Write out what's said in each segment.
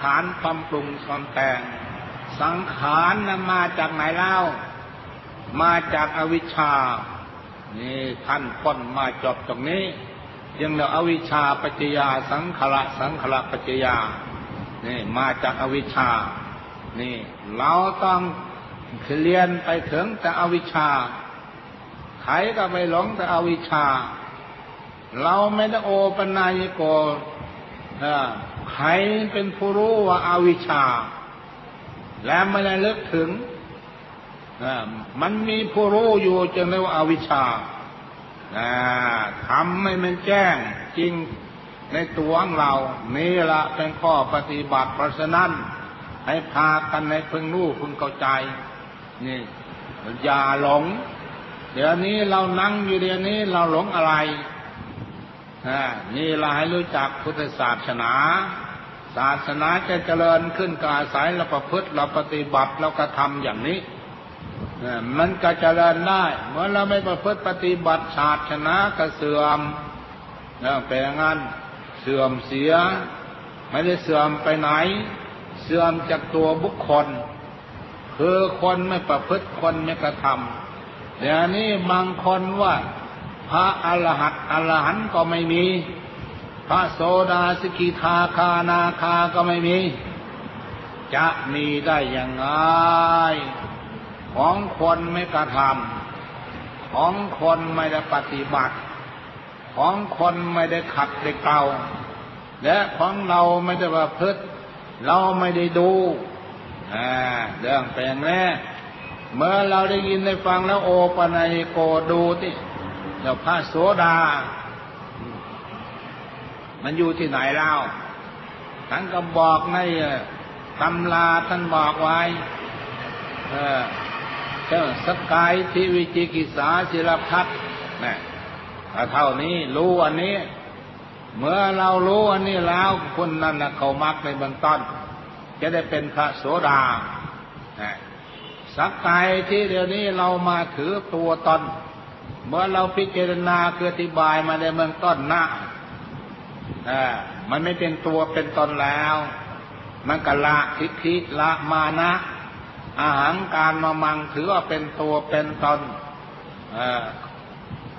ขารความปรุงความแต่ง สังขารนั้นมาจากไหนเล่า มาจากอวิชชา นี่ท่านพ้นมาจบตรงนี้ยังเราอวิชชาปัจจยาสังขารสังขารปัจจยานี่มาจากอวิชชา นี่ เราต้องเรียนไปถึงแต่อวิชชาใครก็ไปหลงแต่อวิชชา เราไม่ได้โอปนายโก ใครเป็นผู้รู้ว่าอาวิชชา และไม่ได้ลึกถึงมันมีผู้รู้อยู่จึงเรียกว่าอาวิชชาทำให้มันแจ้งจริงในตัวของเรา นี่ละเป็นข้อปฏิบัติเพราะฉะนั้น ให้พากันในพึงรู้พึงเข้าใจ นี่อย่าหลง เดี๋ยวนี้เรานั่งอยู่เดี๋ยวนี้เราหลงอะไรนี่เราให้รู้จักพุทธศาสนา ศาสนาจะเจริญขึ้นกาศัยเราประพฤติเราปฏิบัติเรากระทำอย่างนี้มันก็เจริญได้เมื่อเราไม่ประพฤติปฏิบัติศาสนาก็เสื่อมเป็นงั้นเสื่อมเสีย ไม่ได้เสื่อมไปไหน เสื่อมจากตัวบุคคล คือคนไม่ประพฤติคนไม่กระทำเดี๋ยวนี้บางคนว่า พระอรหัตอรหันต์ก็ไม่มี พระโสดาสกิทาคานาคาก็ไม่มี จะมีได้อย่างไรของคนไม่กระทำของคนไม่ได้ปฏิบัติ ของคนไม่ได้ขัดได้เกาและของเราไม่ได้ประพฤติเราไม่ได้ดูเรื่องแปลงแน่เมื่อเราได้ยินได้ฟังแล้วโอปนัยโกดูที่เจ้าพระโสดา มันอยู่ที่ไหนเล่าท่านก็บอกในตำราท่านบอกไว้เออเจ้าสกายทิวิจิกิสาศิลพัฒนี่เท่านี้รู้อันนี้ เมื่อเรารู้อันนี้แล้วคนนั้นนะเขามักในเบื้องต้น จะได้เป็นพระโสดาสักกายที่เดี๋ยวนี้เรามาถือตัวตน เมื่อเราพิจารณาคืออธิบายมาในเมืองต้นนะ อ่ามันไม่เป็นตัวเป็นตนแล้ว มันก็ละทิฏฐิละมานะอาหารการมามังถือว่าเป็นตัวเป็นตนอ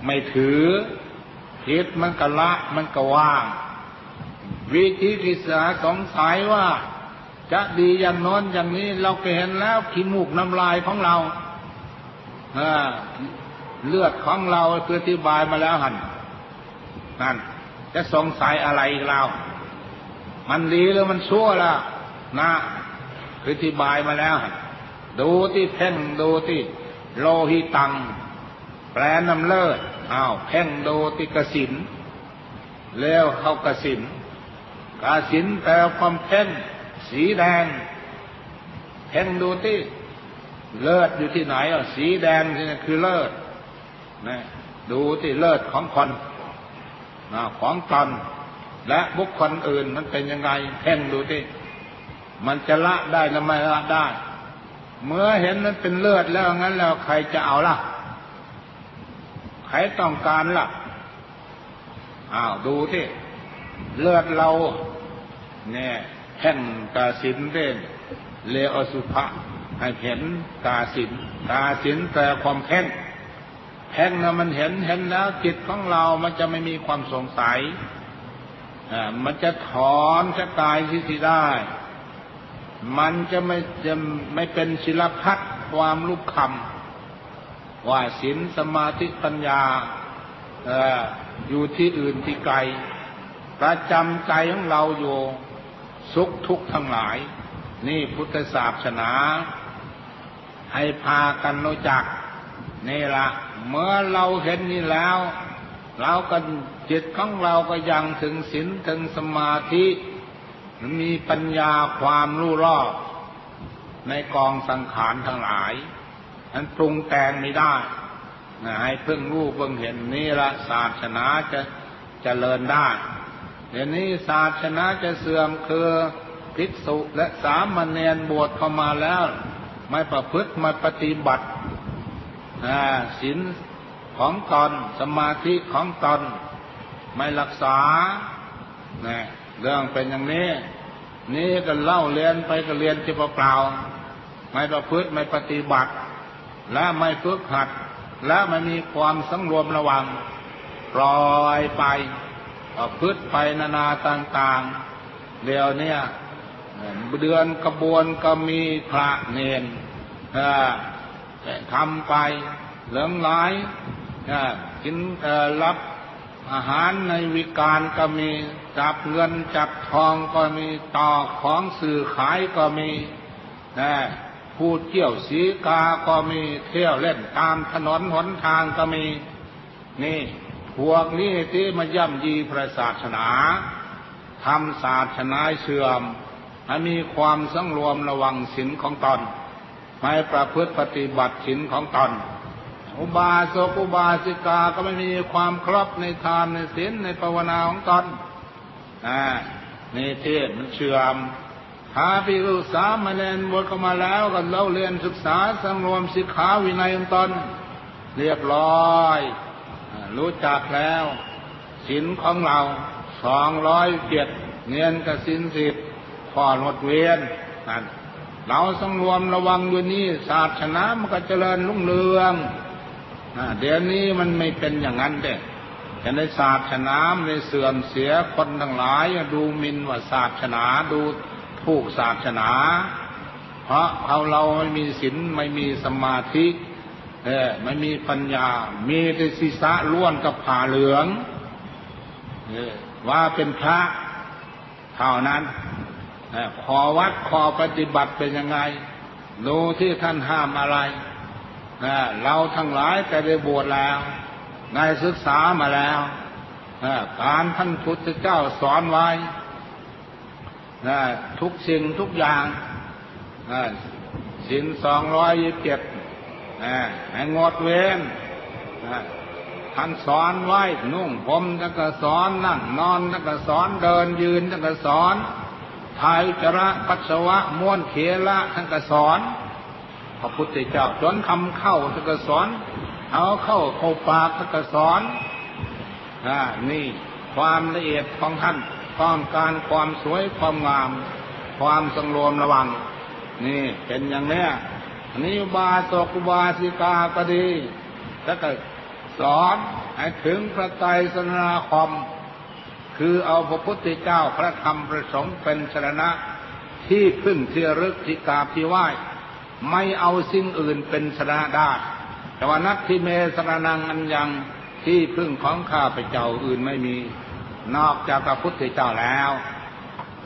ไม่ถือคิดมันก็ละมันก็ว่าง วิธีกิสาสงสัยว่า จะดีอย่างน้นอย่างนี้เราก็เห็นแล้วขี้มูกน้ำลายของเราเลือดของเราคืออธิบายมาแล้วหันนั่น จะสงสัยอะไรเรามันดีหรือมันชั่วล่ะนะออธิบายมาแล้ว ดูที่เพ่งดูที่โลหิตัง แปลน้ำเลิศอ้าวเพ่งดูที่กสินแล้วเข้ากสินกสินแปลความเพ่งสีแดง เพ่งดูที่เลิศอยู่ที่ไหนอะสีแดงนี่คือเลิศนะดูที่เลิศของคน นะของตนและบุคคลอื่นมันเป็นยังไงเพ่งดูที่มันจะละได้หรือไม่ละได้ เมื่อเห็นมันเป็นเลือดแล้วงั้นแล้วใครจะเอาล่ะ ใครต้องการล่ะอ้าวดูที่เลือดเราเนี่ยแห่งกาสินเด่นเลอสุภะให้เห็นกาสินกาสินแต่ความแข็ง แพ่งนะมันเห็นเห็นแล้วจิตของเรามันจะไม่มีความสงสัยอ่ามันจะถอนจะกายที่ที่ได้ มันจะไม่จะไม่เป็นศิลพัฒความลุกคำว่าศีลสมาธิปัญญาออยู่ที่อื่นที่ไกล ประจำใจของเราอยู่สุขทุกข์ทั้งหลาย นี่พุทธศาสนา ให้พากันรู้จัก นี่ละเมื่อเราเห็นนี่แล้ว เราก็จิตของเราก็ยังถึงศีลถึงสมาธิมีปัญญาความรู้รอบในกองสังขารทั้งหลายนั้นปรุงแต่งไม่ได้ให้เพิ่งรู้เพิ่งเห็นนี่ละศาสนาจะจะเจริญได้เดี๋ยวนี้ศาสนาจะเสื่อมคือภิกษุและสามเณรบวชเข้ามาแล้ว ไม่ประพฤติไม่ปฏิบัติ ศีลของตนสมาธิของตนไม่รักษาเนี่ยเรื่องเป็นอย่างนี้ นี่ก็เล่าเรียนไปก็เรียนที่เปล่าไม่ประพฤติไม่ปฏิบัติ และไม่ฝึกหัด และไม่มีความสังรวมระวังปล่อยไปประพฤติไปนานาต่างๆ เดี๋ยวเนี้ยเดือนกระบวนก็มีพระเนนอ่อ ทำไปเหลืองหลายกินรับอาหารในวิการก็มีจับเงินจับทองก็มีต่อของสื่อขายก็มีนะผู้เที่ยวสีกาก็มีเที่ยวเล่นตามถนนหนทางก็มี นี่พวกนี้ที่มาย่ำยีพระศาสนาทำศาสนาเสื่อมให้มีความสังรวมระวังศีลของตน ไม่ประพฤติปฏิบัติศีลของตน อุบาสกอุบาสิกาก็ไม่มีความครอบในทานในศีลในภาวนาของตนนะนี่เทศมันเชื่อมพาพิรุษามาเรียนบทเข้ามาแล้วก็เล่าเรียนศึกษาสังรวมสิกขาวินัยของตนเรียบร้อย รู้จักแล้วศีลของเราสองร้อยเจ็ดเนียนกับศีลสิบพอหมดเวียนนั่น เราสังรวมระวังอยู่นี่ศาสนามันก็เจริญรุ่งเรืองเดี๋ยวนี้มันไม่เป็นอย่างนั้นเด้แต่ในศาสนาในเสื่อมเสียคนทั้งหลายดูมินว่าศาสนาดูถูกศาสนา เพราะเขาเราไม่มีศีลไม่มีสมาธิเออไม่มีปัญญา มีแต่ศีรษะล้วนกับผ่าเหลืองเอว่าเป็นพระเท่านั้น ขอวัดขอปฏิบัติเป็นยังไงดูที่ท่านห้ามอะไร เราทั้งหลายแต่ได้บวชแล้วได้ศึกษามาแล้วการท่านพุทธเจ้าสอนไว้ทุกสิ่งทุกอย่างสินสองร้อยยี่สิบเจ็ดนะให้งดเว้นท่านสอนไว้นุ่งผมท่านก็สอนนั่งนอนท่านก็สอนเดินยืนท่านก็สอน ถ่ายจระปัสสาวะม้วนเขละท่านก็สอน พระพุทธเจ้าจนคำเข้าท่านก็สอน เอาเข้าเข้าปากท่านก็สอนอ่านี่ความละเอียดของท่านต้องการความสวยความงาม ความสังรวมระวัง นี่เป็นอย่างเนี้ยอันนี้บาสกุบาสิกาก็ดีแล้วก็สอนให้ถึงพระไตรสรณคม คือเอาพระพุทธเจ้าพระธรรมพระสงฆ์เป็นสรณะที่พึ่งเที่รึกที่กราบที่ไหว้ไม่เอาสิ่งอื่นเป็นสระได้แต่ว่านักที่เมสรนังอันยังที่พึ่งของข้าพเจ้าอื่นไม่มี นอกจากพระพุทธเจ้าแล้ว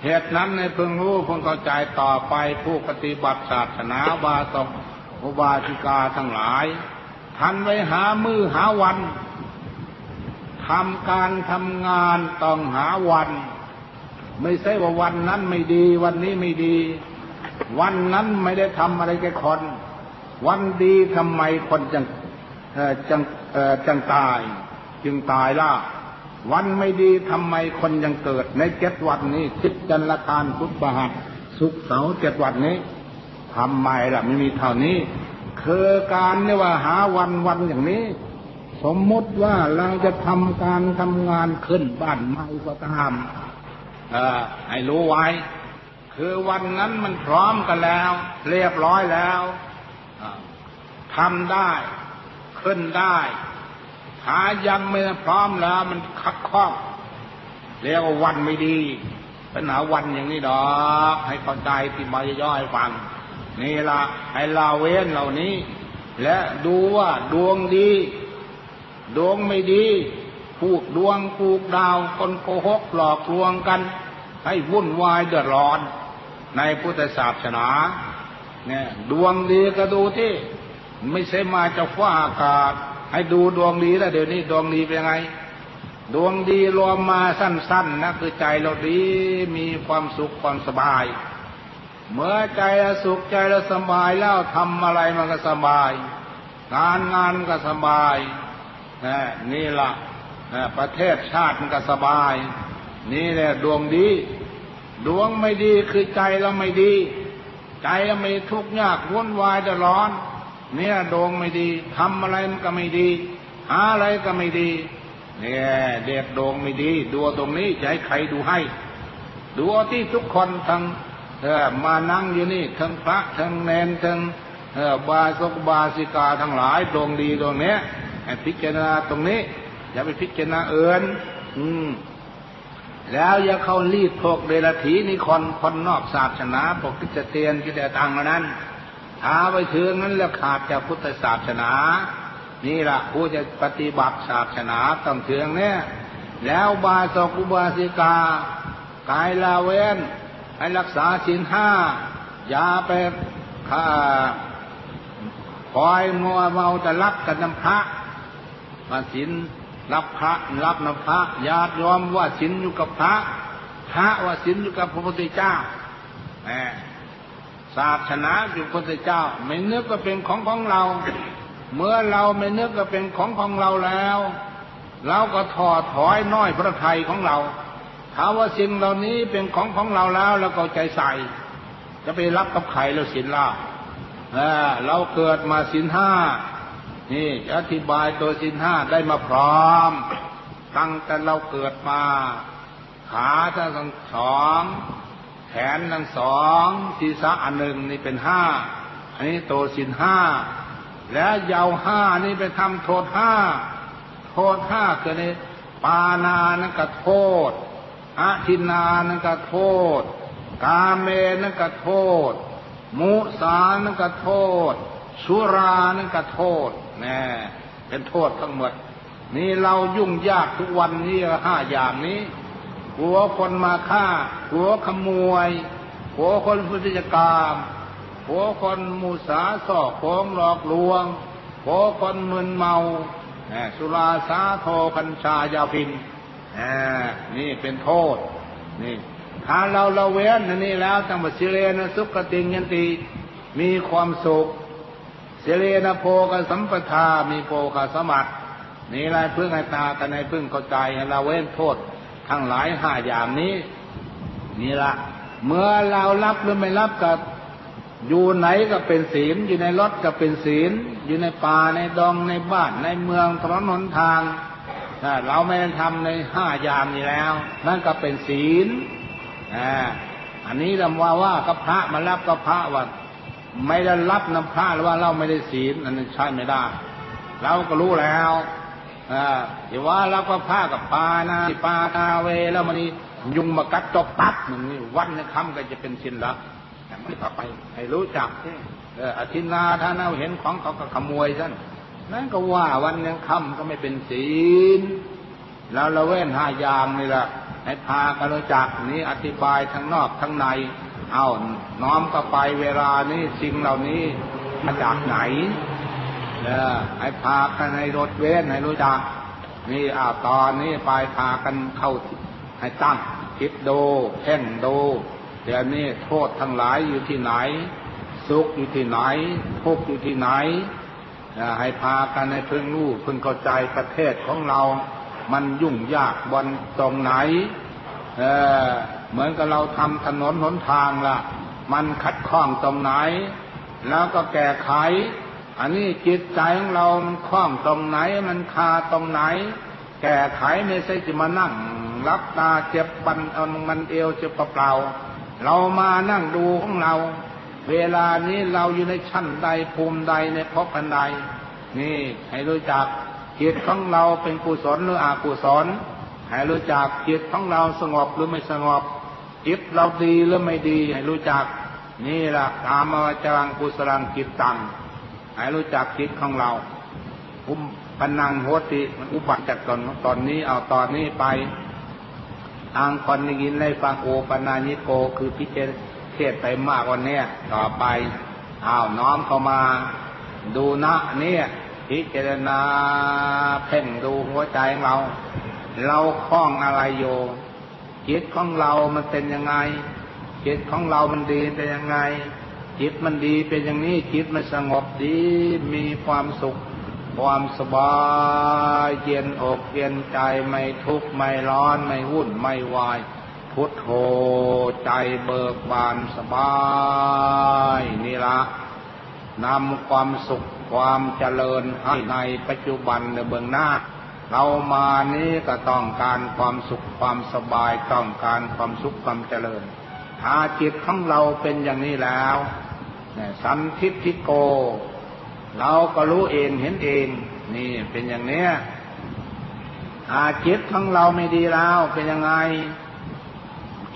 เหตุนั้นในพึงรู้พึงเข้าใจต่อไปผู้ปฏิบัติศาสนาบาสกอุบาสิกาทั้งหลาย ทันไว้หามือหาวัน ทำการทำงานต้องหาวัน ไม่ใช่ว่าวันนั้นไม่ดี วันนี้ไม่ดี วันนั้นไม่ได้ทำอะไรแกคน วันดีทำไมคนจังจังจังตาย จึงตายล่ะ วันไม่ดีทำไมคนยังเกิด ในเจ็ดวันนี้ทิศจันละคารพุทธหัสสุกร์เสาเจ็ดวันนี้ทำไมล่ะไม่มีเท่านี้คือการเนี่ยว่าหาวันวันอย่างนี้ สมมติว่าเราจะทำการทำงานขึ้นบ้านใหม่ก็ตามเออให้รู้ไว้ คือวันนั้นมันพร้อมกันแล้ว เรียบร้อยแล้วทำได้ ขึ้นได้หายังไม่พร้อมแล้ว มันคัดข้องเรียกว่าวันไม่ดีป็นหาวันอย่างนี้ดอกให้เข้าใจที่มาย่อยๆฟังนี่ละให้ลาเว้นเหล่านี้ และดูว่าดวงดี ดวงไม่ดีผูกดวงผูกดาวคนโกหกหลอกลวงกัน ให้วุ่นวายเดือดร้อน ในพุทธศาสนาเนี่ยดวงดีก็ดูที่ไม่ใช่มาจากฟ้าอากาศ ให้ดูดวงดีแล้วเดี๋ยวนี้ดวงดีเป็นไง ดวงดีรวมมาสั้นๆนะคือใจเราดีมีความสุขความสบาย เมื่อใจเราสุขใจเราสบายแล้วทำอะไรมันก็สบาย การงานก็สบาย นี่ละนะประเทศชาติมันก็สบาย นี่แหละดวงดี ดวงไม่ดีคือใจเราไม่ดี ใจเราไม่ทุกข์ยากวุ่นวายเดือดร้อน เนี่ยดวงไม่ดีทำอะไรมันก็ไม่ดี หาอะไรก็ไม่ดีเนี่ยเด็กดวงไม่ดี ดูตรงนี้จะให้ใครดูให้ ดูที่ทุกคนทั้งมานั่งอยู่นี่ทั้งพระทั้งเนนทั้งบาสกบาสิกาทั้งหลายดวงดีดวงเนี้ย ให้พิจารณาตรงนี้ อย่าไปพิจารณาเอินอืม แล้วอย่าเข้ารีดพวกเดรัจฉีนิคนคนนอกศาสนาพวกคริสเตียนที่ได้ตังค์เหล่านั้นท้าไปถึงนั้นแล้วขาดจากพุทธศาสนา นี่ละผู้จะปฏิบัติศาสนาต้องถึงเนี่ยแล้วบาสกุบาสิกา กายลาเวนให้รักษาศีลห้าอย่าไปข้าคอยมัวเมาแต่รับกันน้ำพระ มาศีลรับพระรับน้ำพระญาติยอมว่าศีลอยู่กับพระ พระว่าศีลอยู่กับพระพุทธเจ้าแหมศาสนาอยู่พระพุทธเจ้า ไม่นึกก็เป็นของของเรา เมื่อเราไม่นึกก็เป็นของของเราแล้วเราก็ถอดถอยน้อยพระไทยของเราถ้าว่าสิ่งเหล่านี้เป็นของของเราแล้วเราก็ใจใส่จะไปรับกับใครแล้วสินล่ะเออเราเกิดมาสินห้า นี่อธิบายตัวสินห้าได้มาพร้อม ตั้งแต่เราเกิดมา ขาทั้งสองแขนทั้งสองศีรษะอันหนึ่งนี่เป็นห้าอันนี้โตสินห้าและเยาวห้านี่ไปทำโทษห้าโทษห้าคือในปานานั่นก็โทษอาทินานั่นก็โทษ กาเมนั่นก็โทษ มุสานั่นก็โทษ สุรานั่นก็โทษ น่เป็นโทษทั้งหมด นี่เรายุ่งยากทุกวันนี้ห้าอย่างนี้หัวคนมาฆ่าหัวขโมยหัวคนพุทธิกรรมหัวคนมูสาสอกโงหลอกลวงหัวคนมึนเมาแสุราสาโทกัญชายาพินนี่เป็นโทษ นี่ถ้าเราละเว้นนนี้แล้วตั้งแต่สิเรนะสุขติงยันติมีความสุข เสเรนะโพกสัมปทา มีโพกสมัตินี่แหละพื่อให้ตากันในพึ่งเข้าใจเราเว้นโทษทั้งหลายห้าอย่างนี้นี่ละเมื่อเรารับหรือไม่รับกับอยู่ไหนก็เป็นศีล อยู่ในรถก็เป็นศีล อยู่ในป่าในดองในบ้านในเมืองถนนหนทางถ้าเราไม่ได้ทำในห้าอย่างนี้แล้ว นั่นก็เป็นศีลอ่าอันนี้เราว่าว่ากับพระมารับกับพระว่า ไม่ได้รับน้ำพระหรือว่าเราไม่ได้ศีลนั้นใช่ไม่ได้ เราก็รู้แล้วอย่าว่าเราก็พระกับปานาปานาเวแล้วมันนี่ยุงมากัดจบตับมันนี่วันในคำก็จะเป็นชินละแต่ไม่ต่อไปให้รู้จักเอออธินาถ้าเราเห็นของเขาก็ขโมยซะนั่นก็ว่าวันยังคำก็ไม่เป็นศีลแล้วเราเว้นห้าอย่างนี่แหละให้พากันรู้จักนี้อธิบายทั้งนอกทั้งใน เอาน้อมก็ไปเวลานี้สิ่งเหล่านี้มาจากไหนเออให้พากันในรถเว้นให้รู้จักนี่อาตอนนี้ไปพากันเข้าให้ตั้งคิดดูเพ่งดูเดี๋ยวนี้โทษทั้งหลายอยู่ที่ไหน สุขอยู่ที่ไหนทุกข์อยู่ที่ไหนให้พากันในพึ่งรู้พึ่งเข้าใจประเทศของเรา มันยุ่งยากบนตรงไหน เออ เหมือนกับเราทำถนนหนทางละมันคัดข้องตรงไหน แล้วก็แก้ไข อันนี้จิตใจของเรา มันคล้องตรงไหน มันคาตรงไหน แก้ไขไม่ใช่จะมานั่งรับตาเจ็บปันเอามันเอวเจ็บเปล่า เรามานั่งดูของเรา เวลานี้เราอยู่ในชั้นใดภูมิใดในภพอันใด นี่ให้รู้จักจิตของเราเป็นกุศลหรืออกุศลให้รู้จักจิตของเราสงบหรือไม่สงบ จิตเราดีหรือไม่ดีให้รู้จัก นี่แหละตามมาจรังกุศลังจิตตังให้รู้จักจิตของเราอุปนังโหติมันอุบัติจากตอนตอนนี้เอาตอนนี้ไปทางคนได้ยินได้ฟังโอปนาญิโกคือพิเจเทศไปมากวันนี้ต่อไปอ้าวน้อมเข้ามา ดูนะเนี่ยพิจารณาเพ่งดูหัวใจของเรา เราคล้องอะไรโย จิตของเรามันเป็นยังไง จิตของเรามันดีเป็นยังไง จิตมันดีเป็นอย่างนี้ จิตมันสงบดี มีความสุข ความสบายเย็นอกเย็นใจไม่ทุกข์ไม่ร้อนไม่วุ่นไม่วาย พุทโธใจเบิกบานสบายนี่ละนำความสุขความเจริญให้ในปัจจุบันในเบื้องหน้า เรามานี้ก็ต้องการความสุขความสบายต้องการความสุขความเจริญถ้าจิตของเราเป็นอย่างนี้แล้วสันทิฏฐิโก เราก็รู้เองเห็นเอง นี่เป็นอย่างเนี้ยถ้าจิตของเราไม่ดีแล้วเป็นยังไง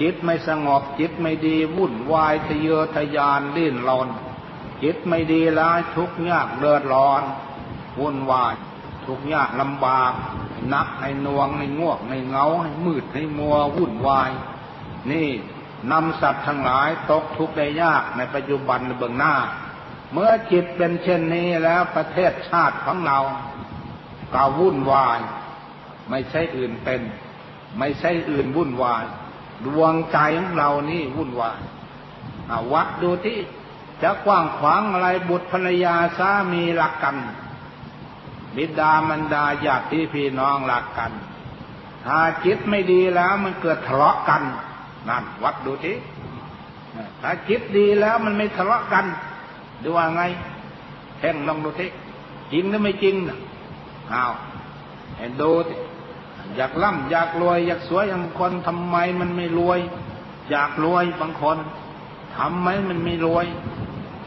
จิตไม่สงบจิตไม่ดีวุ่นวายทะเยอทะยานดิ้นรนจิตไม่ดีแล้วทุกข์ยากเดือดร้อนวุ่นวาย ทุกข์ยากลำบากนักให้นวง ให้ง่วง ให้เงา ให้มืด ให้มัว วุ่นวาย นี่นำสัตว์ทั้งหลายตกทุกข์ได้ยากในปัจจุบันในเบื้องหน้า เมื่อจิตเป็นเช่นนี้แล้วประเทศชาติของเราก็วุ่นวาย ไม่ใช่อื่นเป็น ไม่ใช่อื่นวุ่นวาย ดวงใจของเรานี่วุ่นวายวัดดูที่จะกว้างขวางอะไรบุตรภรรยาสามีรักกัน บิดามันดาญาติพี่น้องรักกัน ถ้าจิตไม่ดีแล้วมันเกิดทะเลาะกันนั่นวัดดูทีถ้าจิตดีแล้วมันไม่ทะเลาะกันดูว่าไงแท่งลองดูทีจริงหรือไม่จริงนะอ้าวเห็นดูทีอยากร่ำอยากรวย อยากสวยบางคนทำไมมันไม่รวย อยากรวยบางคนทำไมมันไม่รวย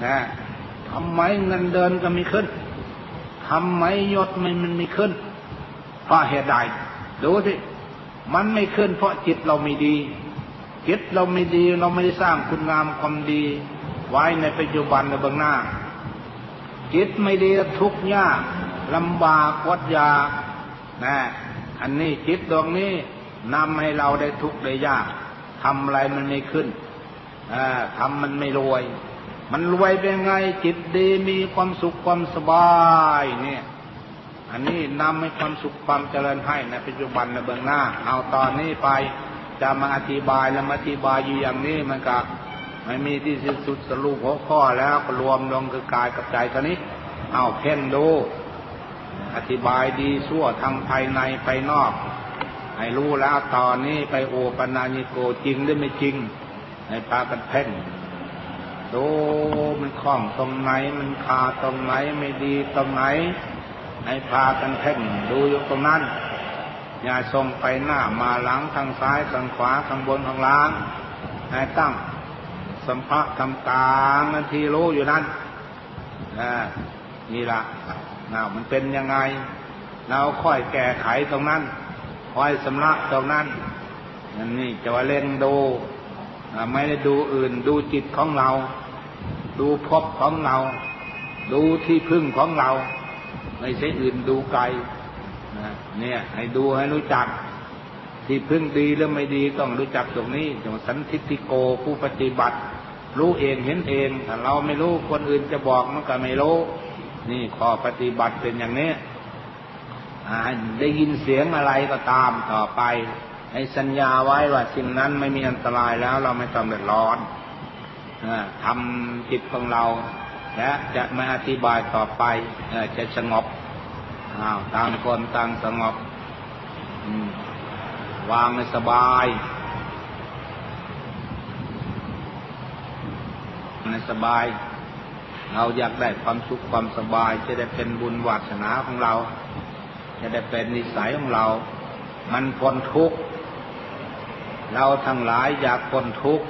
นะทำไมเงินเดินก็ไม่ขึ้น ทำไมยศมันมันไม่ขึ้น เพราะเหตุใดดูสิมันไม่ขึ้นเพราะจิตเราไม่ดี จิตเราไม่ดีเราไม่ได้สร้างคุณงามความดี ไว้ในปัจจุบันในเบื้องหน้า จิตไม่ดีทุกข์ยากลำบากวัดยานะอันนี้จิตดวงนี้นำให้เราได้ทุกข์ได้ยากทำอะไรมันไม่ขึ้นทำมันไม่รวย มันรวยเป็นไงจิตดีมีความสุขความสบายเนี่ย อันนี้นำให้ความสุขความเจริญให้ในปัจจุบันในเบื้องหน้า เอาตอนนี้ไปจะมาอธิบายแล้วมาอธิบายอยู่อย่างนี้มันก็ไม่มีที่สิ้นสุดสรุปหัวข้อแล้วก็รวมลงคือกายกับใจตัวนี้ เอาเพ่งดูอธิบายดีชั่วทางภายในภายนอกให้รู้แล้วตอนนี้ไปโอปนาญิโกจริงหรือไม่จริง ในพากันเพ่ง ดูมันคล้องตรงไหน มันคาตรงไหนไม่ดีตรงไหน ให้พากันเพ่งดูอยู่ตรงนั้น อย่าส่งไปหน้ามาหลังทางซ้ายทางขวาทางบนทางล่างให้ตั้งสัมภะทำกลางนันทีรู้อยู่นั้นนี่ละนามันเป็นยังไง เราค่อยแก้ไขตรงนั้นค่อยสำลักตรงนั้นนั่นนี่จะว่าเล่นดู ไม่ได้ดูอื่น ดูจิตของเรา ดูพบของเรา ดูที่พึ่งของเรา ไม่ใช่อื่นดูไกลเนี่ย ให้ดูให้รู้จัก ที่พึ่งดีหรือไม่ดีต้องรู้จักตรงนี้จังสันทิติโกผู้ปฏิบัติ รู้เองเห็นเองถ้าเราไม่รู้คนอื่นจะบอกมันก็ไม่รู้ นี่ข้อปฏิบัติเป็นอย่างนี้ได้ยินเสียงอะไรก็ตามต่อไป ให้สัญญาไว้ว่าสิ่งนั้นไม่มีอันตรายแล้วเราไม่ต้องเดือดร้อนทำจิตของเราและจะไม่อธิบายต่อไปจะสงบต่างคนต่างสงบวางในสบายในสบาย เราอยากได้ความสุขความสบาย จะได้เป็นบุญวาสนาของเรา จะได้เป็นนิสัยของเรา มันพ้นทุกข์ เราทั้งหลายอยากพ้นทุกข์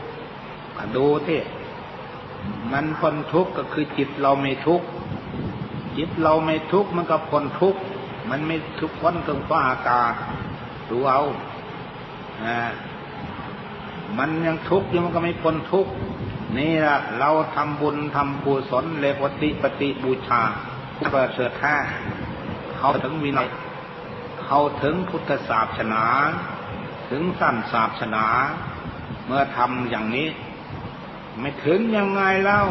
ดูที่มันพ้นทุกข์ก็คือจิตเราไม่ทุกข์จิตเราไม่ทุกข์มันก็พ้นทุกข์มันไม่ทุกข์พ้นถึงฟ้าอากาศดูเอาอ่ามันยังทุกข์อยู่มันก็ไม่พ้นทุกข์นี่แหละเราทำบุญทำกุศลเลวติปฏิบูชาเปิดเสดแท้เขาถึงวินัยเขาถึงพุทธศาสนา ถึงสั้นศาสนา เมื่อทำอย่างนี้ ไม่ถึงยังไงแล้ว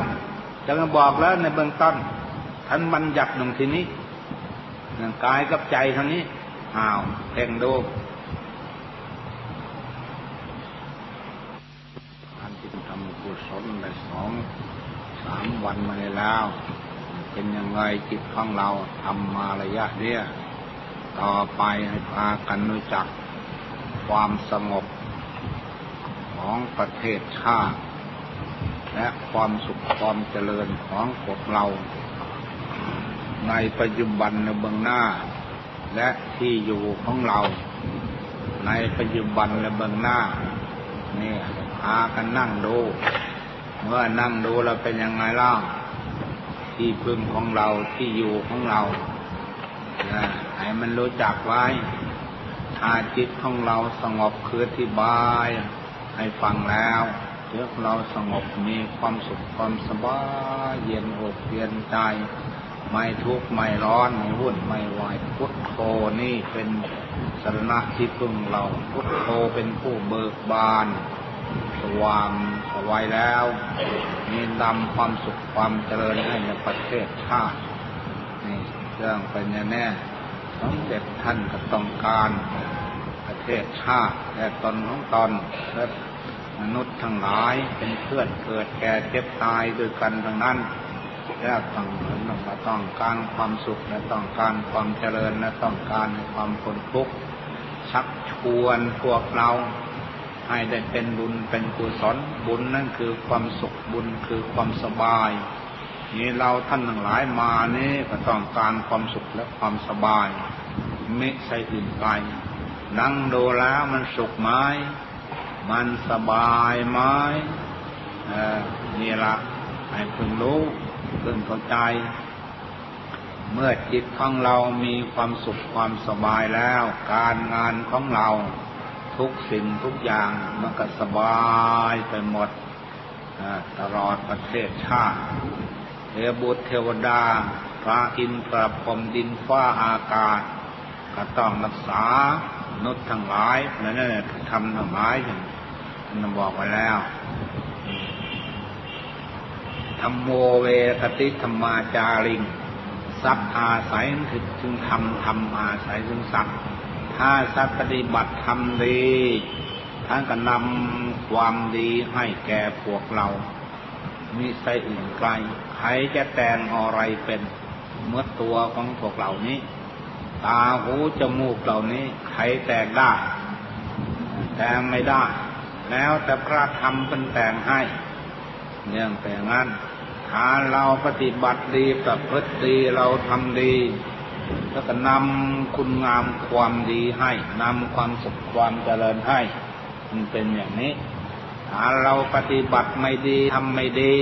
จะมาบอกแล้วในเบื้องต้นท่านบัญญัติหนึ่งทีนี้หนึ่งกายกับใจท่านี้อ้าวเพ่งดูอันที่ทำกุศลในสองสามวันมาแล้ว เป็นยังไงจิตของเราทำมาระยะเนี้ยต่อไปให้พากันรู้จัก ความสงบของประเทศชาติ และความสุขความเจริญของพวกเรา ในปัจจุบันในเบื้องหน้า และที่อยู่ของเรา ในปัจจุบันและเบื้องหน้าเนี่ยพากันนั่งดู เมื่อนั่งดูแล้วเป็นยังไงล่ะที่พึ่งของเราที่อยู่ของเรานะให้มันรู้จักไว้ ถ้าจิตของเราสงบคือที่บายให้ฟังแล้วเดี๋ยวเราสงบมีความสุขความสบายเย็นอกเย็นใจ ไม่ทุกข์ไม่ร้อนไม่วุ่นไม่วายพุทโธนี่เป็นสรณะที่พึ่งเราพุทโธเป็นผู้เบิกบานสว่างสวัยแล้วมีนำความสุขความเจริญให้ในประเทศชาตินี่เรื่องเป็นอย่างแน่ สมเด็จท่านก็ต้องการประเทศชาติและตนของตนและมนุษย์ทั้งหลายเป็นเพื่อนเกิดแก่เจ็บตายด้วยกันทั้งนั้นแล้วต้องต้องต้องการความสุขและต้องการความเจริญและต้องการความพ้นทุกข์ชักชวนพวกเราให้ได้เป็นบุญเป็นกุศลบุญนั่นคือความสุขบุญคือความสบาย นี่เราท่านทั้งหลายมานี่ก็ต้องการความสุขและความสบาย ไม่ใช่อื่นไกลนั่งดูแล้วมันสุขไหมมันสบายไหมเออนี่ละให้พึงรู้พึงเข้าใจ เมื่อจิตของเรามีความสุขความสบายแล้ว การงานของเราทุกสิ่งทุกอย่างมันก็สบายไปหมดตลอดประเทศชาติ เทวบุตรเทวดา พระอินทร์พระพรมดินฟ้าอากาศก็ต้องรักษานุษย์ทั้งหลายนั่นแหละทำทั้งหลายอย่างท่านบอกไว้แล้วธรรมโมเวคติธรรมาจาริงสัพอาศัยถึงจึงทำทำอาศัยถึงสัพถ้าสัตว์ปฏิบัติทำดีท่านก็นำความดีให้แก่พวกเรา มีใส่อื่นไกลใครจะแต่งอะไรเป็นเมื่อตัวของพวกเรานี้ ตาหูจมูกเหล่านี้ใครแต่งได้ แต่งไม่ได้ แล้วแต่พระธรรมเป็นแต่งให้ เนื่องแต่งั้นถ้าเราปฏิบัติดีประพฤติดีเราทำดีแล้วก็นำคุณงามความดีให้นำความสุขความเจริญให้ มันเป็นอย่างนี้ เราปฏิบัติไม่ดีทำไม่ดี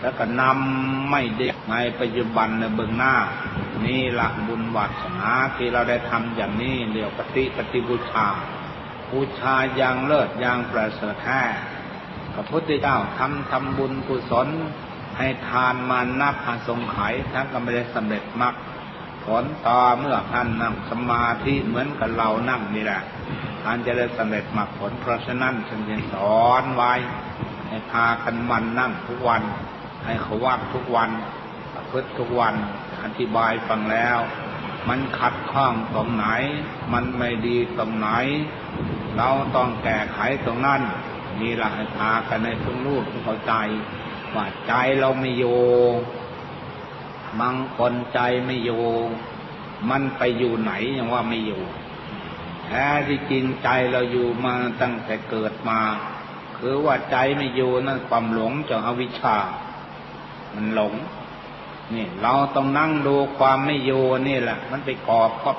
แล้วก็นำไม่ดีในปัจจุบันในเบื้องหน้า นี่หละบุญวัสนาที่เราได้ทำอย่างนี้เรียกปฏิปฏิบูชาบูชาอย่างเลิศอย่างประเสริฐแท้พระพุทธเจ้าทำทำบุญกุศลให้ทานมานับหาสงไขท่านก็ไม่ได้สำเร็จมรรคผลต่อเมื่อท่านนั่งสมาธิเหมือนกับเรานั่งนี่แหละ ท่านจะได้สำเร็จมรรคผลเพราะฉะนั้นฉันจึงสอนไว้ให้พากันมันนั่งทุกวัน ให้เขาวัดทุกวันประพฤติทุกวันอธิบายฟังแล้ว มันขัดข้องตรงไหน มันไม่ดีตรงไหน เราต้องแก้ไขตรงนั้นนี่ละให้พากันในทุกรูปเข้าใจว่าใจเราไม่โยบางคนใจไม่โยมันไปอยู่ไหนยังว่าไม่อยู่ แท้ที่จริงใจเราอยู่มาตั้งแต่เกิดมา คือว่าใจไม่อยู่นั่นความหลงจากอวิชชา มันหลง นี่ เราต้องนั่งดูความไม่โยนี่แหละ มันไปกอบก็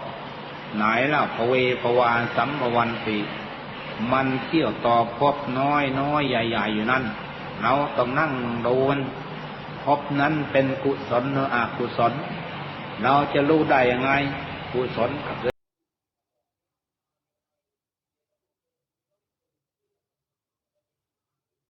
ไหนแล้วพเวภวานสัมภวันติมันเที่ยวต่อพบน้อยน้อยใหญ่ ๆ อยู่นั่น เราต้องนั่งดูนพบนั้นเป็นกุศลหรืออกุศล เราจะรู้ได้ยังไง กุศลก็คือ